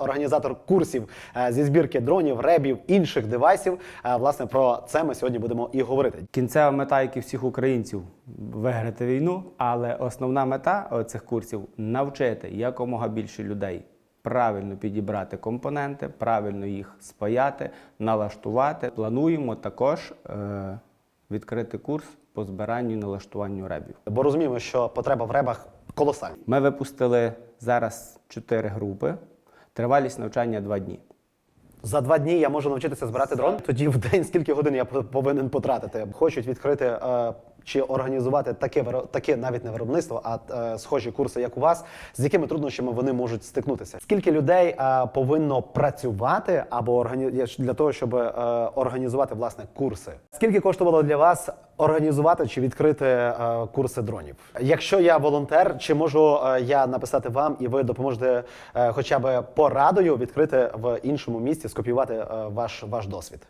організатор курсів е, зі збірки дронів, ребів, інших девайсів. Е, Власне про це ми сьогодні будемо і говорити. Кінцева мета, як і всіх українців, виграти війну, але основна мета цих курсів навчити якомога більше людей правильно підібрати компоненти, правильно їх спаяти, налаштувати. Плануємо також е, відкрити курс по збиранню і налаштуванню ребів. Бо розуміємо, що потреба в ребах колосальна. Ми випустили зараз чотири групи. Тривалість навчання два дні. За два дні я можу навчитися збирати дрон. Тоді в день скільки годин я повинен потратити. Хочуть відкрити е, чи організувати таке таке навіть не виробництво, а е, схожі курси, як у вас, з якими труднощами вони можуть стикнутися. Скільки людей е, повинно працювати або органі... для того, щоб е, організувати власне курси? Скільки коштувало для вас організувати чи відкрити е, курси дронів? Якщо я волонтер, чи можу е, я написати вам і ви допоможете е, хоча б порадою відкрити в іншому місті, скопіювати е, ваш, ваш досвід?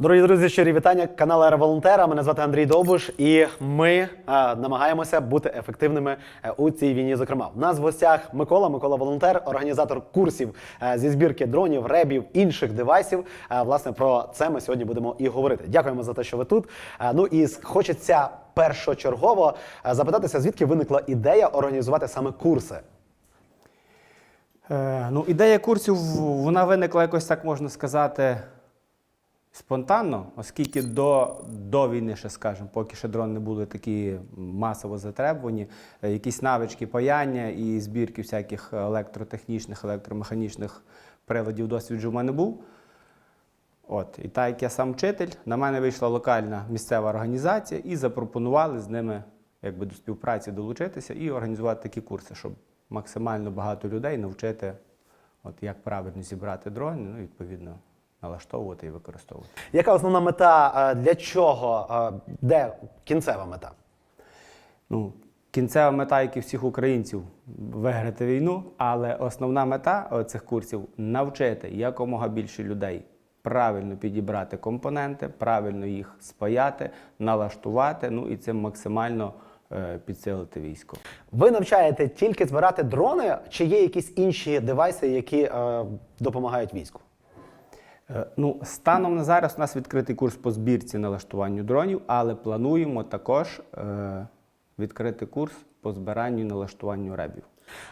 Дорогі друзі, щирі вітання. Канал Ера Волонтера. Мене звати Андрій Довбуш, і ми е, намагаємося бути ефективними е, у цій війні. Зокрема, у нас в гостях Микола, Микола Волонтер, організатор курсів е, зі збірки дронів, ребів, інших девайсів. Е, власне про це ми сьогодні будемо і говорити. Дякуємо за те, що ви тут. Е, ну і хочеться першочергово запитатися, звідки виникла ідея організувати саме курси. Е, ну, ідея курсів вона виникла якось так можна сказати спонтанно, оскільки до, до війни, ще скажемо, поки ще дрони не були такі масово затребувані, е, якісь навички паяння і збірки всяких електротехнічних, електромеханічних приладів досвід вже в мене був. От, і так як я сам вчитель, на мене вийшла локальна місцева організація і запропонували з ними якби, до співпраці долучитися і організувати такі курси, щоб максимально багато людей навчити, от, як правильно зібрати дрони, ну, відповідно, налаштовувати і використовувати. Яка основна мета? е, Для чого? е, Де кінцева мета? Ну, кінцева мета, як і всіх українців, виграти війну, але основна мета цих курсів навчити якомога більше людей правильно підібрати компоненти, правильно їх спаяти, налаштувати, ну і цим максимально е, підсилити військо. Ви навчаєте тільки збирати дрони, чи є якісь інші девайси, які е, допомагають війську? Е, Ну, станом на зараз у нас відкритий курс по збірці налаштуванню дронів, але плануємо також е, відкрити курс по збиранню налаштуванню ребів.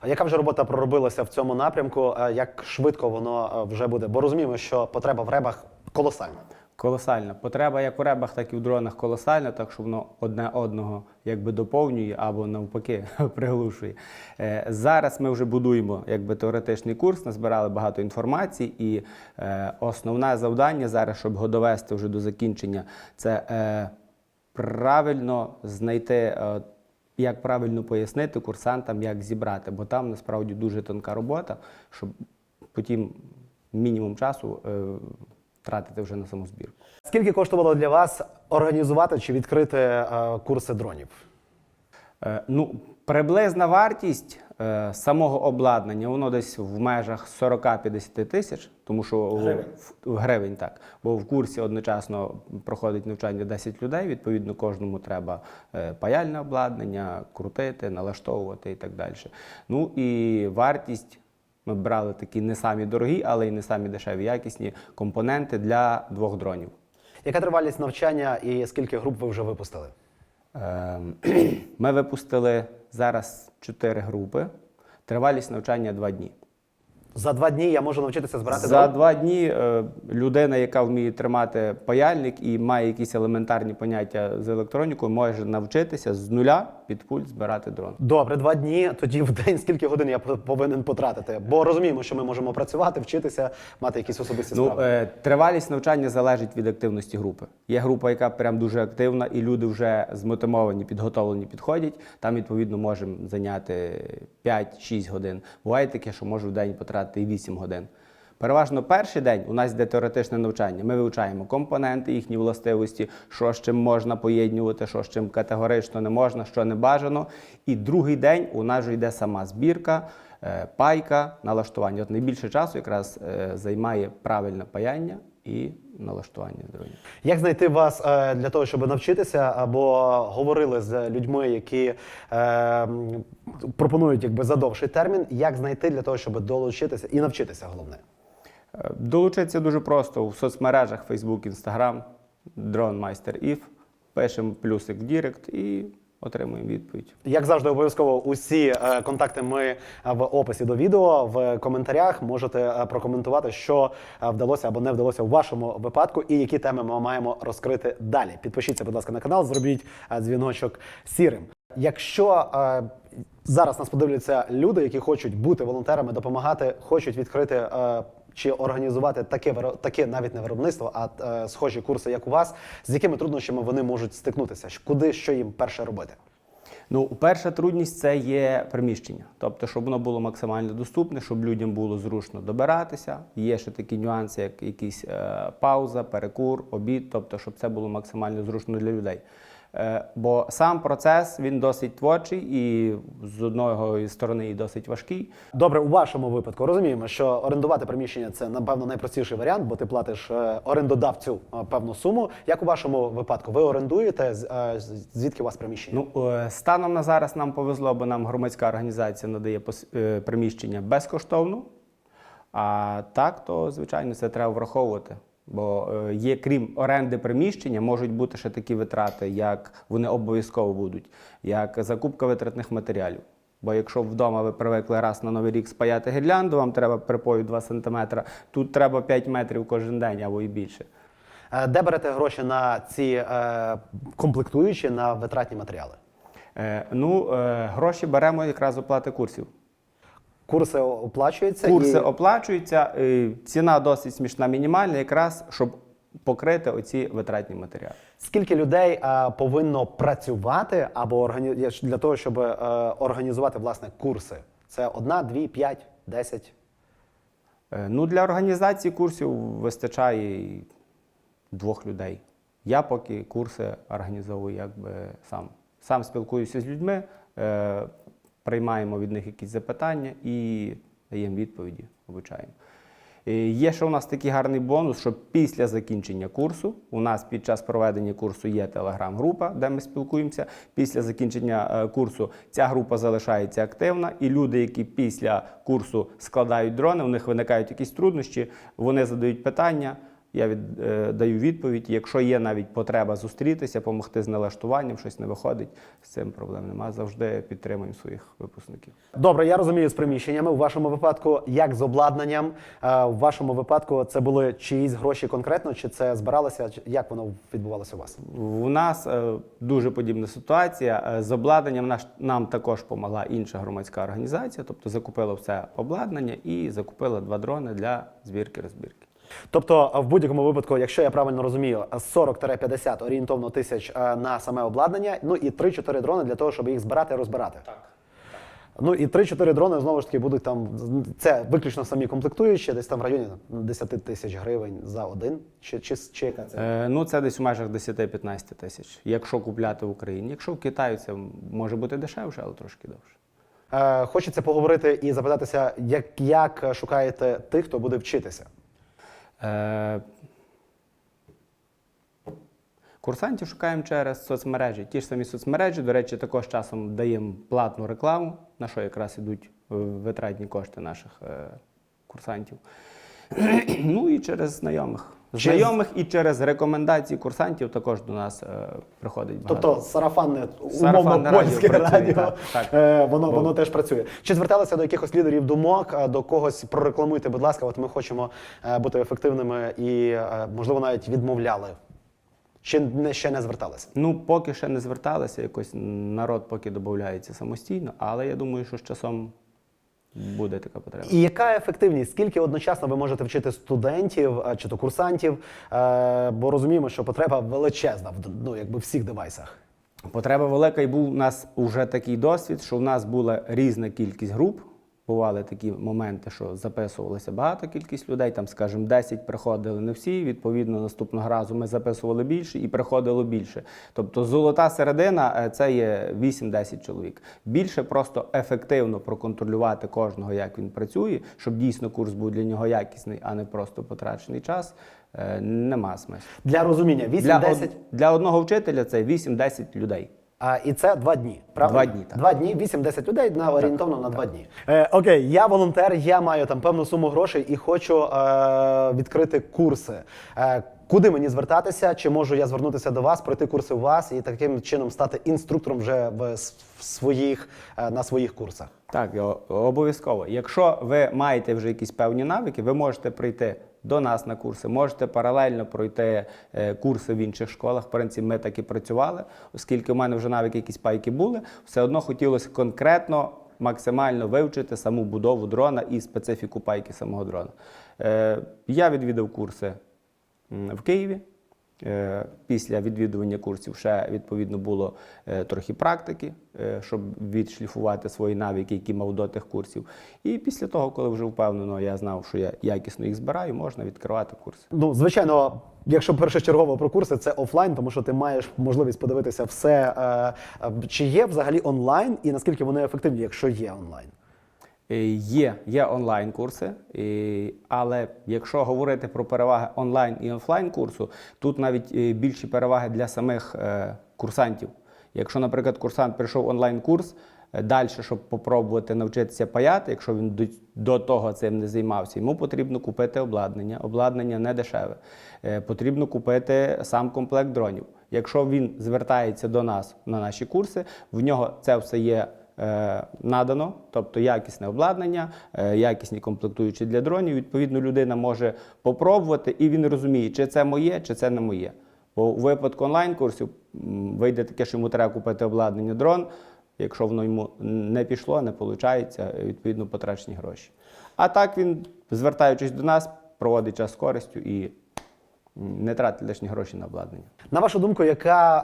А яка вже робота проробилася в цьому напрямку? Е, Як швидко воно вже буде? Бо розуміємо, що потреба в ребах колосальна. Колосальна. Потреба як у ребах, так і в дронах колосальна, так що воно одне одного якби доповнює або навпаки приглушує. Е, зараз ми вже будуємо якби теоретичний курс, назбирали багато інформації, і е, основне завдання зараз, щоб його довести вже до закінчення, це е, правильно знайти. Е, як правильно пояснити курсантам, як зібрати, бо там насправді дуже тонка робота, щоб потім мінімум часу е, тратити вже на саму збірку. Скільки коштувало для вас організувати чи відкрити е, курси дронів? Е, ну, приблизна вартість е, самого обладнання, воно десь в межах 40-50 тисяч, тому що Гривень? в, гривень так. Бо в курсі одночасно проходить навчання 10 людей. Відповідно, кожному треба е, паяльне обладнання, крутити, налаштовувати і так далі. Ну і вартість. Ми брали такі не самі дорогі, але й не самі дешеві якісні компоненти для двох дронів. Яка тривалість навчання і скільки груп ви вже випустили? Ем, Ми випустили зараз чотири групи. Тривалість навчання два дні. За два дні я можу навчитися збирати За дрон? два дні е, людина, яка вміє тримати паяльник і має якісь елементарні поняття з електронікою, може навчитися з нуля під пульт збирати дрон. Добре, два дні. Тоді в день скільки годин я повинен потратити? Бо розуміємо, що ми можемо працювати, вчитися, мати якісь особисті Ну, справи. е, тривалість навчання залежить від активності групи. Є група, яка прям дуже активна, і люди вже змотивовані, підготовлені, підходять. Там, відповідно, можемо зайняти 5-6 годин. Буває таке, що можу в день потратити і 8 годин. Переважно перший день у нас йде теоретичне навчання. Ми вивчаємо компоненти, їхні властивості, що з чим можна поєднувати, що з чим категорично не можна, що не бажано. І другий день у нас вже йде сама збірка, е, пайка, налаштування. От найбільше часу якраз е, займає правильне паяння і налаштування дронів. Як знайти вас е, для того, щоб навчитися, або говорили з людьми, які е, пропонують якби задовший термін? Як знайти для того, щоб долучитися і навчитися головне? Е, Долучитися дуже просто в соцмережах Facebook, Instagram, DroneMeister IF, пишемо плюсик в Дірект і отримуємо відповідь. Як завжди, обов'язково усі е, контакти ми е, в описі до відео в коментарях можете е, прокоментувати, що вдалося або не вдалося в вашому випадку, і які теми ми маємо розкрити далі. Підпишіться, будь ласка, на канал, зробіть дзвіночок сірим. Якщо зараз нас подивляться люди, які хочуть бути волонтерами, допомагати, хочуть відкрити. е, чи організувати таке таке навіть не виробництво, а е, схожі курси, як у вас, з якими труднощами вони можуть стикнутися? Куди що їм перше робити? Ну, перша трудність це є приміщення. Тобто, щоб воно було максимально доступне, щоб людям було зручно добиратися. Є ще такі нюанси, як якісь е, пауза, перекур, обід, тобто, щоб це було максимально зручно для людей. Е, бо сам процес він досить творчий і з одної сторони і досить важкий. Добре, у вашому випадку розуміємо, що орендувати приміщення це напевно найпростіший варіант, бо ти платиш е, орендодавцю е, певну суму. Як у вашому випадку? Ви орендуєте звідки у вас приміщення? Ну, станом на зараз нам повезло, бо нам громадська організація надає приміщення безкоштовно. А так, то звичайно це треба враховувати. Бо е, є, крім оренди приміщення, можуть бути ще такі витрати, як вони обов'язково будуть, як закупка витратних матеріалів. Бо якщо вдома ви привикли раз на новий рік спаяти гірлянду, вам треба припою 2 см, тут треба 5 метрів кожен день або і більше. Е, Де берете гроші на ці е, комплектуючі на витратні матеріали? Е, ну, е, гроші беремо якраз оплати курсів. Курси оплачуються Курси і оплачуються, ціна досить смішна, мінімальна, якраз щоб покрити оці витратні матеріали. скільки людей е, повинно працювати або органі... для того, щоб е, організувати власне курси? Це одна, дві, п'ять, десять. Е, Ну, для організації курсів вистачає двох людей. Я поки курси організовую якби сам. Сам спілкуюся з людьми, е, приймаємо від них якісь запитання і даємо відповіді, обучаємо. Е, Є ще у нас такий гарний бонус, що після закінчення курсу у нас під час проведення курсу є телеграм-група, де ми спілкуємося. Після закінчення е, курсу ця група залишається активна, і люди, які після курсу складають дрони, у них виникають якісь труднощі, вони задають питання. Я від, е, даю відповідь. Якщо є навіть потреба зустрітися, допомогти з налаштуванням, щось не виходить, з цим проблем немає. Завжди підтримуємо своїх випускників. Добре, я розумію з приміщеннями. У вашому випадку, як з обладнанням, Е, в вашому випадку це були чиїсь гроші конкретно, чи це збиралося? Як воно відбувалося у вас? У нас е, дуже подібна ситуація. Е, З обладнанням наш, нам також допомогла інша громадська організація, тобто закупила все обладнання і закупила два дрони для збірки-розбірки. Тобто, в будь-якому випадку, якщо я правильно розумію, 40-50 орієнтовно тисяч е, на саме обладнання, ну і 3-4 дрони для того, щоб їх збирати і розбирати. Так. Ну і 3-4 дрони знову ж таки будуть там. Це виключно самі комплектуючі, десь там в районі 10 тисяч гривень за один. Чи, чи, чи яка це? Е, ну, це десь у межах 10-15 тисяч, якщо купляти в Україні. Якщо в Китаї це може бути дешевше, але трошки довше. Е, хочеться поговорити і запитатися, як, як шукаєте тих, хто буде вчитися. Е, Курсантів шукаємо через соцмережі. Ті ж самі соцмережі, до речі, також часом даємо платну рекламу, на що якраз ідуть е, витратні кошти наших е, курсантів. ну і через знайомих. Знайомих і через рекомендації курсантів також до нас е, приходить багато. Тобто сарафанне, Сарафанне умовно польське радіо працює, так, так. е, воно, воно теж працює. Чи зверталися до якихось лідерів думок, е, до когось прорекламуйте, будь ласка, от ми хочемо е, бути ефективними і, е, можливо, навіть відмовляли. Чи не, ще не зверталися? Ну, поки ще не зверталися, якось народ поки додається самостійно, але я думаю, що з часом буде така потреба. І яка ефективність? Скільки одночасно ви можете вчити студентів е, чи то курсантів? Е, Бо розуміємо, що потреба величезна в ну, якби всіх девайсах. Потреба велика, і був у нас вже такий досвід, що в нас була різна кількість груп, бували такі моменти, що записувалося багато кількість людей, там, скажімо, 10 приходили не всі. Відповідно, наступного разу ми записували більше і приходило більше. Тобто золота середина е, це є 8-10 чоловік. Більше просто ефективно проконтролювати кожного, як він працює, щоб дійсно курс був для нього якісний, а не просто потрачений час. е, Нема смислу. Для розуміння, 8-10 од- для одного вчителя це 8-10 людей. А, і це два дні. Правда? Два дні, так. Два дні, 8-10 людей на орієнтовно на два дні. Е, окей, я волонтер, я маю там певну суму грошей і хочу е, відкрити курси. Е, куди мені звертатися? Чи можу я звернутися до вас, пройти курси у вас і таким чином стати інструктором вже в, в своїх, е, на своїх курсах? Так, обов'язково. Якщо ви маєте вже якісь певні навики, ви можете прийти до нас на курси, можете паралельно пройти е, курси в інших школах. В принципі, ми так і працювали, оскільки в мене вже навіть якісь пайки були, все одно хотілося конкретно. Максимально вивчити саму будову дрона і специфіку пайки самого дрона. Е, я відвідав курси в Києві. Е, Після відвідування курсів ще відповідно було е, трохи практики, е, щоб відшліфувати свої навики, які мав до тих курсів. І після того, коли вже впевнено, я знав, що я якісно їх збираю, можна відкривати курси. Ну, звичайно, якщо першочергово про курси, це офлайн, тому що ти маєш можливість подивитися все, чи є взагалі онлайн, і наскільки вони ефективні, якщо є онлайн. Е, Є, є онлайн-курси, і- але якщо говорити про переваги онлайн і офлайн курсу, тут навіть е, більші переваги для самих е, курсантів. Якщо, наприклад, курсант прийшов онлайн-курс, далі, щоб попробувати навчитися паяти, якщо він до, того цим не займався, йому потрібно купити обладнання. Обладнання не дешеве. Е, Потрібно купити сам комплект дронів. Якщо він звертається до нас на наші курси, в нього це все є е, надано, тобто якісне обладнання, е, якісні комплектуючі для дронів. Відповідно, людина може попробувати, і він розуміє, чи це моє, чи це не моє. Бо у випадку онлайн-курсів вийде таке, що йому треба купити обладнання дрон. Якщо воно йому не пішло, не виходить, відповідно потрачені гроші. А так він, звертаючись до нас, проводить час з користю і не тратить лишні гроші на обладнання. На вашу думку, яка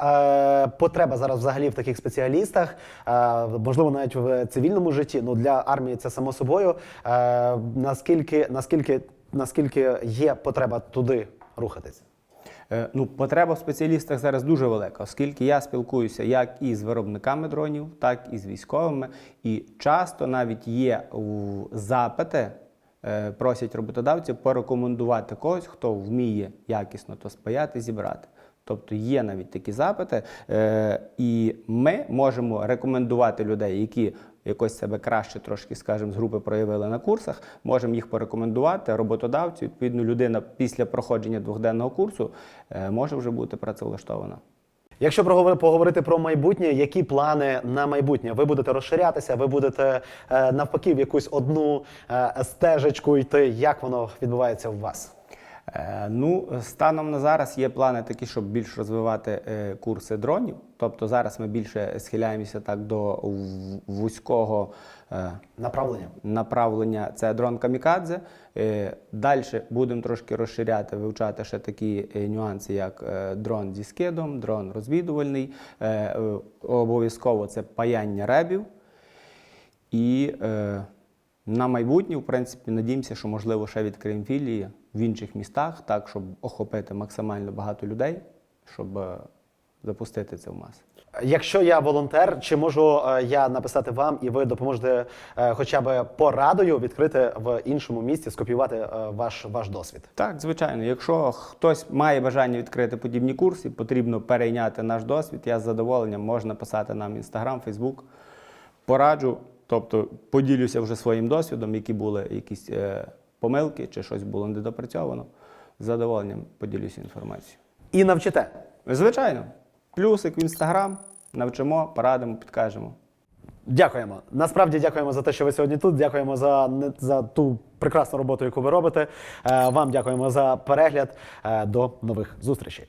е, потреба зараз взагалі в таких спеціалістах? Е, можливо, навіть в цивільному житті. Ну для армії це само собою. Е, наскільки, наскільки, наскільки є потреба туди рухатися? Е, Ну, потреба в спеціалістах зараз дуже велика, оскільки я спілкуюся як із виробниками дронів, так і з військовими. І часто навіть є запити, просять роботодавців порекомендувати когось, хто вміє якісно то спаяти, зібрати. Тобто є навіть такі запити, е, і ми можемо рекомендувати людей, які якось себе краще трошки, скажімо, з групи проявили на курсах, можемо їх порекомендувати роботодавцю. Відповідно, людина після проходження двохденного курсу е, може вже бути працевлаштована. Якщо поговорити про майбутнє, які плани на майбутнє? Ви будете розширятися, ви будете е, навпаки в якусь одну е, стежечку йти. Як воно відбувається у вас? Е, Ну, станом на зараз є плани такі, щоб більш розвивати е, курси дронів. Тобто зараз ми більше схиляємося так до вузького е, Направлення? направлення це дрон камікадзе. Далі будемо трошки розширяти, вивчати ще такі нюанси, як дрон зі скидом, дрон розвідувальний. Обов'язково це паяння ребів. І на майбутнє, в принципі, надіємося, що можливо ще відкриємо філії в інших містах, так, щоб охопити максимально багато людей, щоб е, запустити це в мас. Якщо я волонтер, чи можу е, я написати вам, і ви допоможете е, хоча б порадою відкрити в іншому місті, скопіювати ваш, ваш досвід? Так, звичайно. Якщо хтось має бажання відкрити подібні курси, потрібно перейняти наш досвід. Я з задоволенням можна писати нам Інстаграм, Фейсбук. Пораджу, тобто поділюся вже своїм досвідом, які були якісь помилки чи щось було недопрацьовано. З задоволенням поділюся інформацією. І навчите. Звичайно, плюсик в інстаграм, навчимо, порадимо, підкажемо. Дякуємо. Насправді дякуємо за те, що ви сьогодні тут. Дякуємо за, за ту прекрасну роботу, яку ви робите. Е, Вам дякуємо за перегляд. Е, До нових зустрічей.